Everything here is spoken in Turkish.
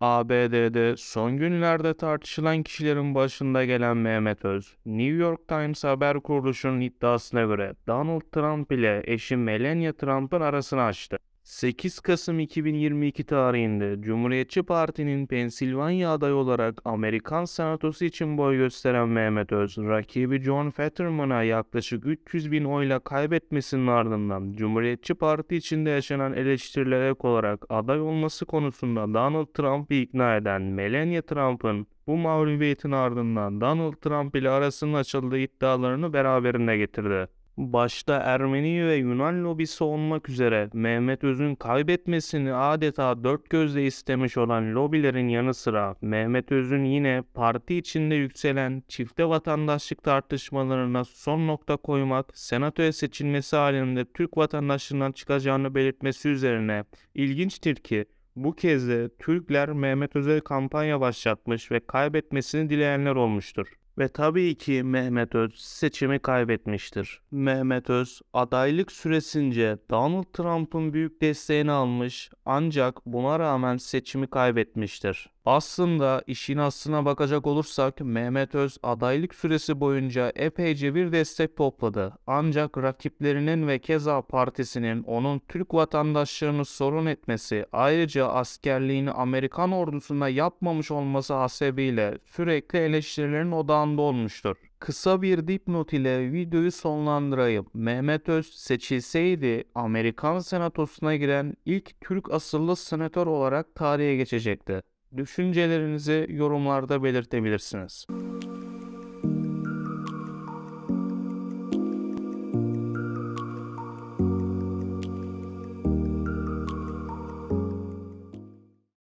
ABD'de son günlerde tartışılan kişilerin başında gelen Mehmet Öz, New York Times haber kuruluşunun iddiasına göre Donald Trump ile eşi Melania Trump'ın arasını açtı. 8 Kasım 2022 tarihinde Cumhuriyetçi Parti'nin Pensilvanya adayı olarak Amerikan Senatosu için boy gösteren Mehmet Öz, rakibi John Fetterman'a yaklaşık 300 bin oyla kaybetmesinin ardından Cumhuriyetçi Parti içinde yaşanan eleştirilere ek olarak aday olması konusunda Donald Trump'ı ikna eden Melania Trump'ın bu mağlubiyetin ardından Donald Trump ile arasının açıldığı iddialarını beraberinde getirdi. Başta Ermeni ve Yunan lobisi olmak üzere Mehmet Öz'ün kaybetmesini adeta dört gözle istemiş olan lobilerin yanı sıra Mehmet Öz'ün yine parti içinde yükselen çifte vatandaşlık tartışmalarına son nokta koymak, senatoya seçilmesi halinde Türk vatandaşlığından çıkacağını belirtmesi üzerine ilginçtir ki bu kez de Türkler Mehmet Öz'e kampanya başlatmış ve kaybetmesini dileyenler olmuştur. Ve tabii ki Mehmet Öz seçimi kaybetmiştir. Mehmet Öz adaylık süresince Donald Trump'ın büyük desteğini almış ancak buna rağmen seçimi kaybetmiştir. Aslında işin aslına bakacak olursak Mehmet Öz adaylık süresi boyunca epeyce bir destek topladı. Ancak rakiplerinin ve keza partisinin onun Türk vatandaşlarını sorun etmesi ayrıca askerliğini Amerikan ordusunda yapmamış olması hasebiyle sürekli eleştirilerin odağında olmuştur. Kısa bir dipnot ile videoyu sonlandırayım. Mehmet Öz seçilseydi Amerikan senatosuna giren ilk Türk asıllı senatör olarak tarihe geçecekti. Düşüncelerinizi yorumlarda belirtebilirsiniz.